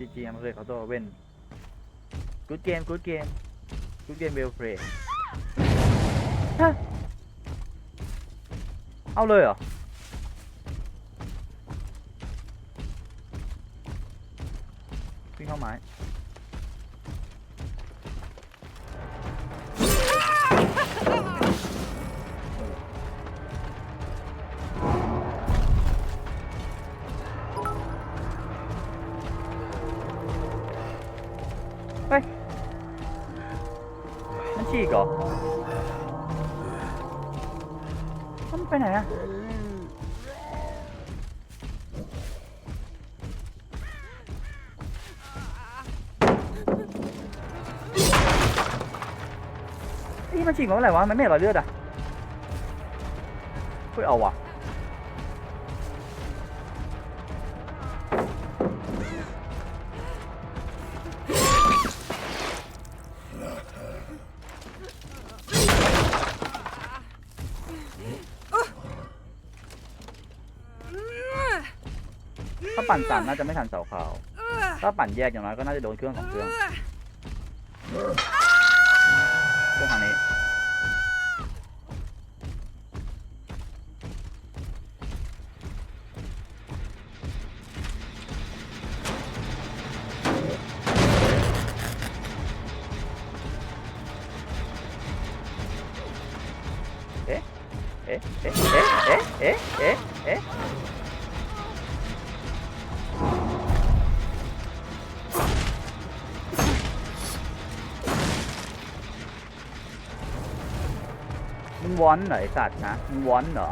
จีจีมันเลยเขาตัวเว้นกูดเกมกูดเกมกูดเกมเบลเฟรฮะเอาเลยเหรอ กเหรอมันไปไหนอะนี่มันฉีกมาเมื่อไหร่วะ มันไม่เห็นรอยเลือดอะเฮ้ยเอาว่ะ ถ้าปั่นน่าจะไม่ทันเสาขาว ถ้าปั่นแยกอย่างน้อยก็น่าจะโดนเครื่องสองเครื่องเครื่องทางนี้เอ๊ะ เอ๊ะ เอ๊ะ เอ๊ะ เอ๊ะ เอ๊ะ วอนเหรอไอสัตว์นะมึงวอนเหรอ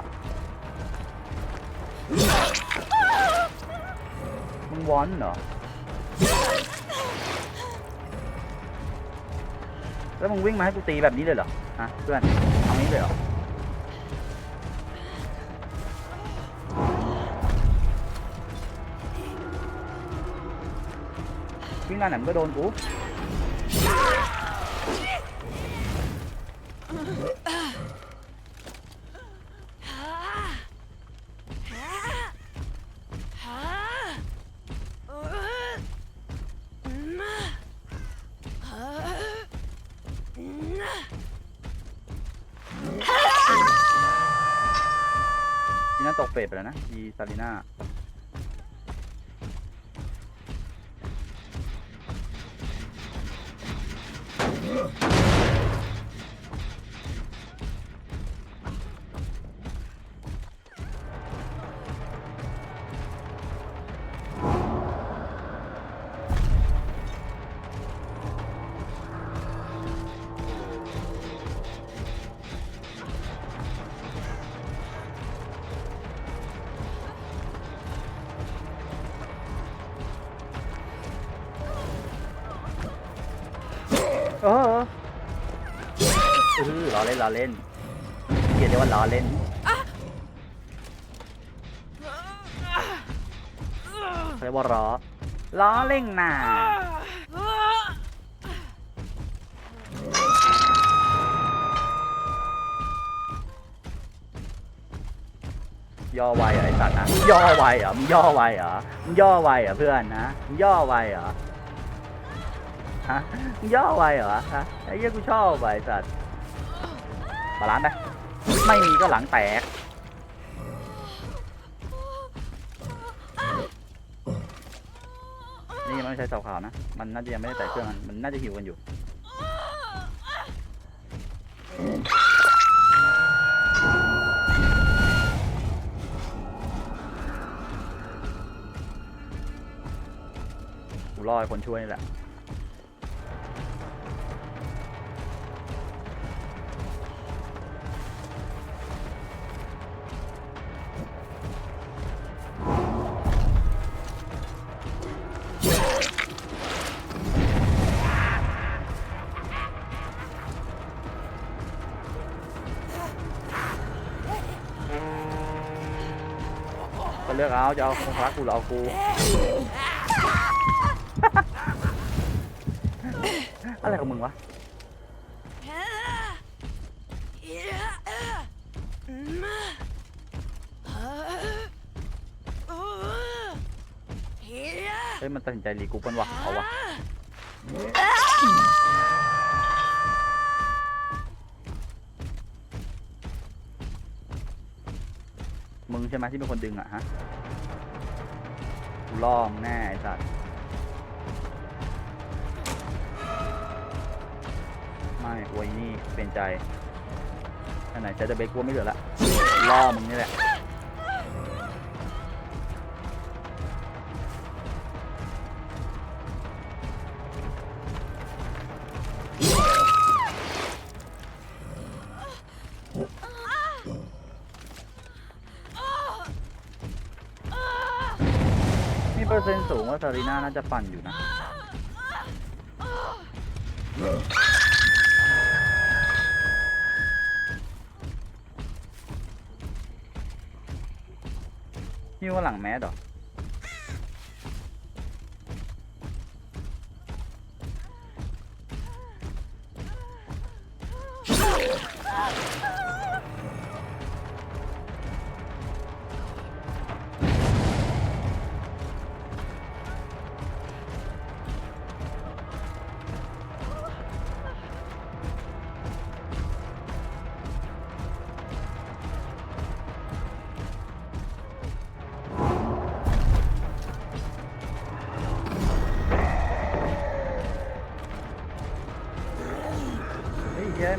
มึงวอนเหรอแล้วมึงวิ่งมาให้กูตีแบบนี้เลยเหรอฮะเพื่อนเอานี้เลยเหรอวิ่งงาไหนมึงก็โดนกู ฟสไปแล้วนะ มีซาลิน่า เออเออล้อเล่นล้อเล่นเรียกได้ว่าล้อเล่นเขียกว่าล้อล้อเล่งน่ะย่อไวเหรอไอสัตว์นะย่อไวเหรอมึงย่อไวเหรอมึงย่อไวเหรอเพื่อนนะมึงย่อไวเหรอ ฮะมึงย่อไวเหรอฮะไอ้เหี้ยกูชอบไวไอ้สัตว์บาลานซ์ไปไม่มีก็หลังแตกนี่มันไม่ใช่เสาขาวนะ มันน่าจะยังไม่ได้แตะเครื่องมันมันน่าจะหิวกันอยู่ กูรอให้คนช่วยนี่แหละ เลือกเอาจะเอาคงรักกูหรือเอากูอะไรของมึงวะเฮ้ยฮ้ยมันตัดสินใจรีกรุ๊ปกันวะเอาวะ มึงใช่ไหมที่เป็นคนดึงอะฮะกูล่อมงแน่ไอ้สัตว์ไม่อวยนี่เป็นใจอันไหนจะจะเบรกกูไม่เหลือละล่อมึงนี่แหละ ว่าซารีน่าน่าจะปั่นอยู่นะนี่ว่าหลังแมสเหรอ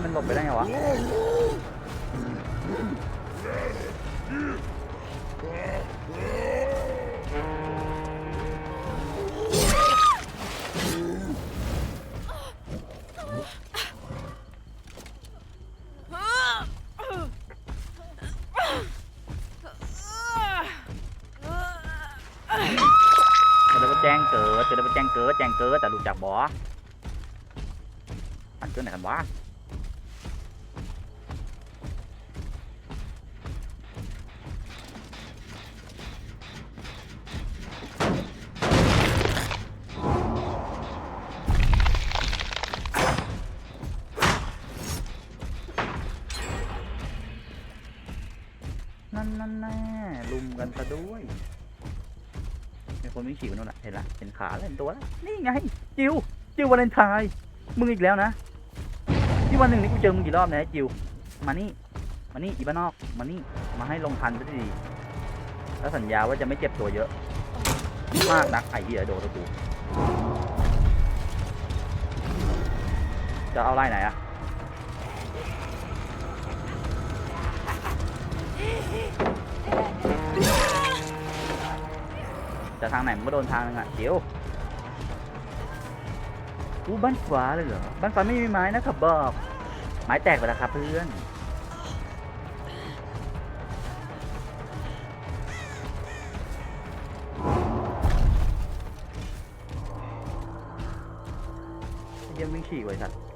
มันหลบไปได้ไงวะจะได้ว่าแจ้งเกิดจะได้ว่าแจ้งเกิดแจ้งเกิดแต่รู้จักบออันเกิดไหนกันวะ กันซะด้วยมีคนวิ่งฉี่ไปนู่นแหละเห็นละเห็นขาแล้วเห็นตัวแล้วนี่ไงจิวจิววาเลนไทน์มึงอีกแล้วนะที่วันหนึ่งนี่กูเจอมึงกี่รอบนะจิวมานี่มานี่อีบ้านนอกมานี่มาให้ลงทันซะดีๆแล้วสัญญาว่าจะไม่เจ็บตัวเยอะ มากนักไอ้เหี้ยโดนตัวกูจะเอาไล่ไหนอะ จะทางไหนมันก็โดนทางนึงอะจิวอู้บ้านฟ้าเลยเหรอ บ้านฟ้าไม่มีไม้นะครับบอก ไม้แตกไปแล้วครับเพื่อน เยี่ยมวิ่งฉี่ไว้สัตว์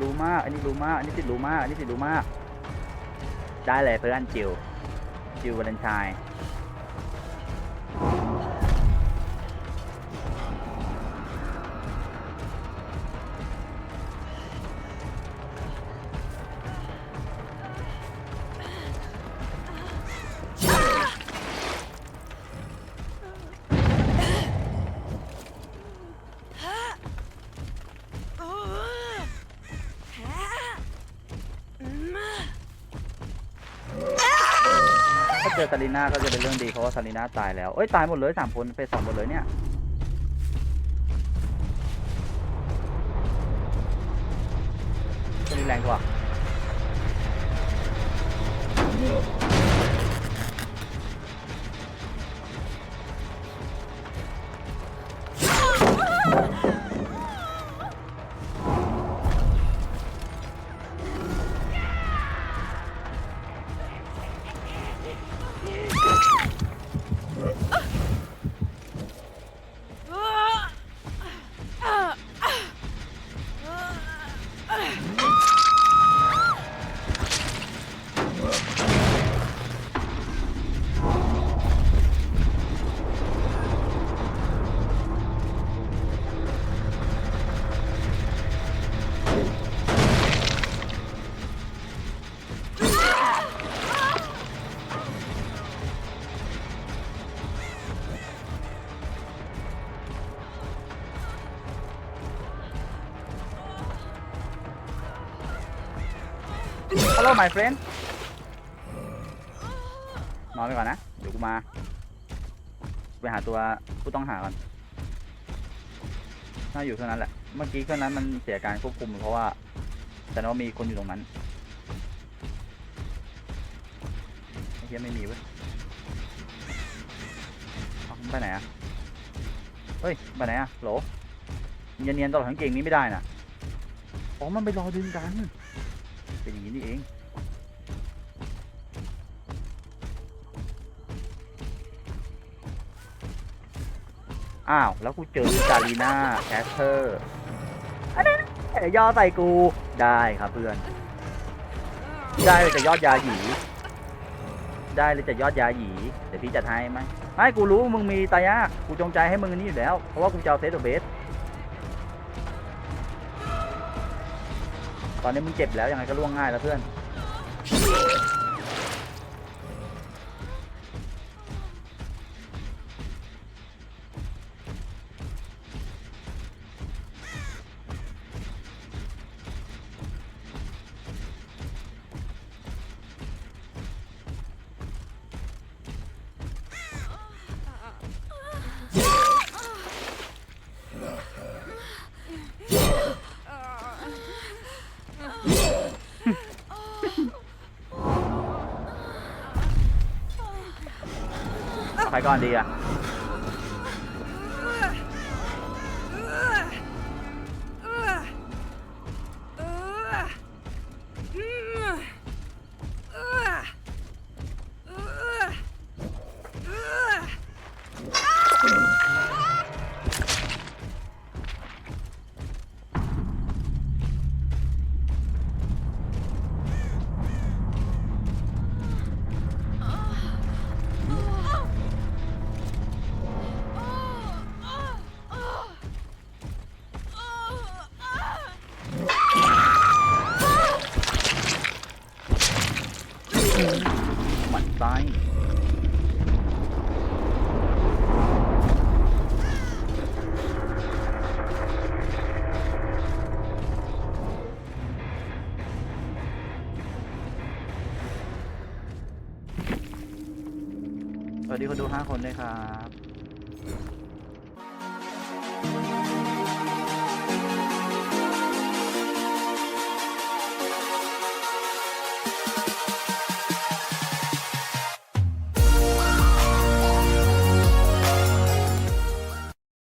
รู้มาก อันนี้รู้มาก อันนี้ติดรู้มาก อันนี้ติดรู้มาก ได้เลยเพื่อนจิวจิววาเลนไทน์ เจอซาลิน่าก็จะเป็นเรื่องดีเพราะว่าซาลิน่าตายแล้วเอ้ยตายหมดเลยสามคนเฟสสองหมดเลยเนี่ย Hello my friend นอนไปก่อนนะ เดี๋ยวกูมา ไปหาตัวผู้ต้องหาก่อน น่าอยู่เท่านั้นแหละ เมื่อกี้เครื่องนั้นมันเสียการควบคุมเพราะว่า แต่ว่ามีคนอยู่ตรงนั้นไอ้เฮียไม่มีเว้ยไปไหนอะเฮ้ย ไปไหนอะโหลเนียนตลอดทั้งเกมนี้ไม่ได้น่ะ อ๋อ มันไปรอดึงกัน เป็นอย่างนี้นี่เอง อ้าว แล้วกูเจอจารีนาแคสเตอร์อันนั้นแต่ย่อใส่กู ได้ครับเพื่อน ได้เลยจะยอดยาหยี ได้เลยจะยอดยาหยี เดี๋ยวพี่จัดให้ไหมไม่กูรู้มึงมีตายาก กูจงใจให้มึงนนี่อยู่แล้ว เพราะว่ากูจะเอาเซตตัวเบส ตอนนี้มึงเจ็บแล้วยังไงก็ล่วงง่ายแล้วเพื่อน ใครก่อนดีอะ วัสดีคนดูห้าคนด้วยครับ